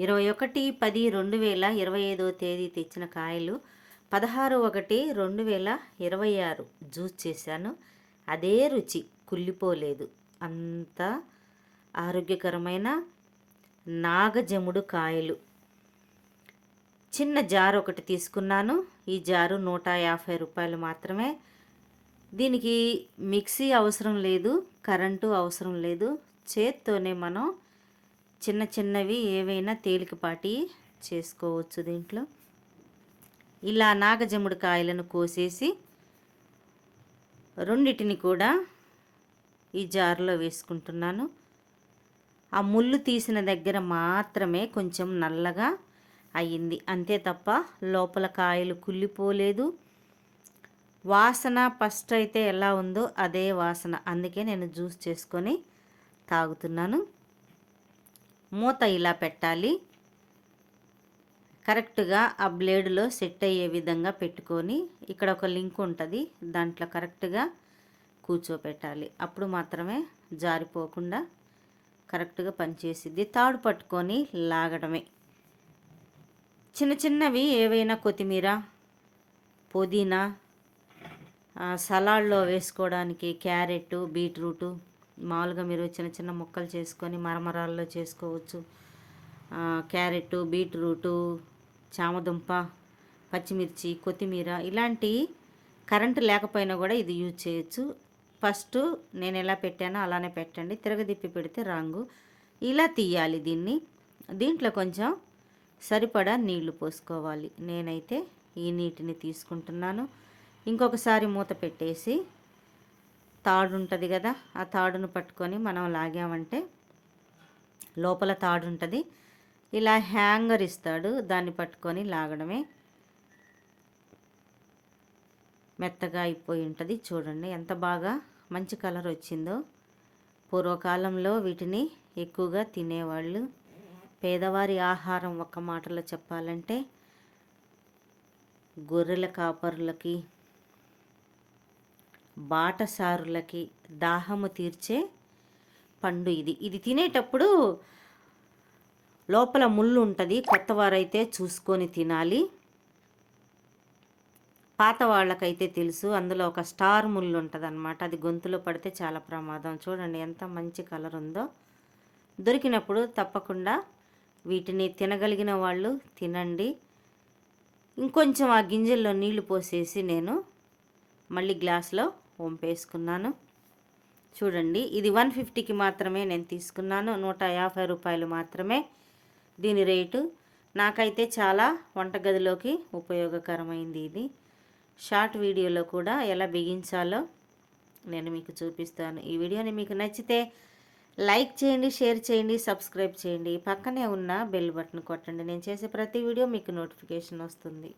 ఇరవై ఒకటి పది రెండు వేల ఇరవై ఐదో తేదీ తెచ్చిన కాయలు పదహారు ఒకటి రెండు వేల ఇరవై ఆరు జ్యూస్ చేశాను. అదే రుచి కుళ్ళిపోలేదు. అంత ఆరోగ్యకరమైన నాగజముడు కాయలు. చిన్న జారు ఒకటి తీసుకున్నాను. ఈ జారు నూట యాభై రూపాయలు మాత్రమే. దీనికి మిక్సీ అవసరం లేదు కరెంటు అవసరం లేదు. చేత్తోనే మనం చిన్న చిన్నవి ఏవైనా తేలికపాటి చేసుకోవచ్చు దీంట్లో. ఇలా నాగజముడి కాయలను కోసేసి రెండిటిని కూడా ఈ జార్లో వేసుకుంటున్నాను. ఆ ముళ్ళు తీసిన దగ్గర మాత్రమే కొంచెం నల్లగా అయ్యింది. అంతే తప్ప లోపల కాయలు కుళ్ళిపోలేదు. వాసన ఫస్ట్ అయితే ఎలా ఉందో అదే వాసన. అందుకే నేను జ్యూస్ చేసుకొని తాగుతున్నాను. మూత ఇలా పెట్టాలి. కరెక్ట్గా ఆ బ్లేడ్లో సెట్ అయ్యే విధంగా పెట్టుకొని ఇక్కడ ఒక లింక్ ఉంటుంది. దాంట్లో కరెక్ట్గా కూర్చోపెట్టాలి. అప్పుడు మాత్రమే జారిపోకుండా కరెక్ట్గా పనిచేసిద్ది. తాడు పట్టుకొని లాగడమే. చిన్న చిన్నవి ఏవైనా కొత్తిమీర పుదీనా సలాడ్లో వేసుకోవడానికి క్యారెట్ బీట్రూటు మామూలుగా మీరు చిన్న చిన్న ముక్కలు చేసుకొని మరమరాల్లో చేసుకోవచ్చు. క్యారెట్ బీట్రూటు చామదుంప పచ్చిమిర్చి కొత్తిమీర ఇలాంటి కరెంటు లేకపోయినా కూడా ఇది యూజ్ చేయొచ్చు. ఫస్ట్ నేను ఎలా పెట్టానో అలానే పెట్టండి. తిరగదిప్పి పెడితే రాంగు. ఇలా తీయాలి దీన్ని. దీంట్లో కొంచెం సరిపడా నీళ్ళు పోసుకోవాలి. నేనైతే ఈ నీటిని తీసుకుంటున్నాను. ఇంకొకసారి మూత పెట్టేసి తాడు ఉంటుంది కదా ఆ తాడును పట్టుకొని మనం లాగామంటే లోపల తాడు ఉంటుంది ఇలా హ్యాంగర్ ఇస్తాడు దాన్ని పట్టుకొని లాగడమే మెత్తగా అయిపోయి ఉంటుంది. చూడండి ఎంత బాగా మంచి కలర్ వచ్చిందో. పూర్వకాలంలో వీటిని ఎక్కువగా తినేవాళ్ళు. పేదవారి ఆహారం ఒక్క మాటలో చెప్పాలంటే గొర్రెల కాపరులకి బాటసారులకి దాహము తీర్చే పండు ఇది. ఇది తినేటప్పుడు లోపల ముళ్ళు ఉంటుంది కొత్త వారైతే చూసుకొని తినాలి. పాత వాళ్ళకైతే తెలుసు. అందులో ఒక స్టార్ ముళ్ళు ఉంటుంది అనమాట అది గొంతులో పడితే చాలా ప్రమాదం. చూడండి ఎంత మంచి కలర్ ఉందో. దొరికినప్పుడు తప్పకుండా వీటిని తినగలిగిన వాళ్ళు తినండి. ఇంకొంచెం ఆ గింజల్లో నీళ్ళు పోసేసి నేను మళ్ళీ గ్లాస్లో వంపేసుకున్నాను చూడండి ఇది వన్ ఫిఫ్టీకి మాత్రమే నేను తీసుకున్నాను. నూట యాభై రూపాయలు మాత్రమే. దీని రేటు నాకైతే చాలా వంటగదిలోకి ఉపయోగకరమైంది ఇది. షార్ట్ వీడియోలో కూడా ఎలా బిగించాలో నేను మీకు చూపిస్తాను. ఈ వీడియోని మీకు నచ్చితే లైక్ చేయండి షేర్ చేయండి సబ్స్క్రైబ్ చేయండి. పక్కనే ఉన్న బెల్ బటన్ కొట్టండి. నేను చేసే ప్రతి వీడియో మీకు నోటిఫికేషన్ వస్తుంది.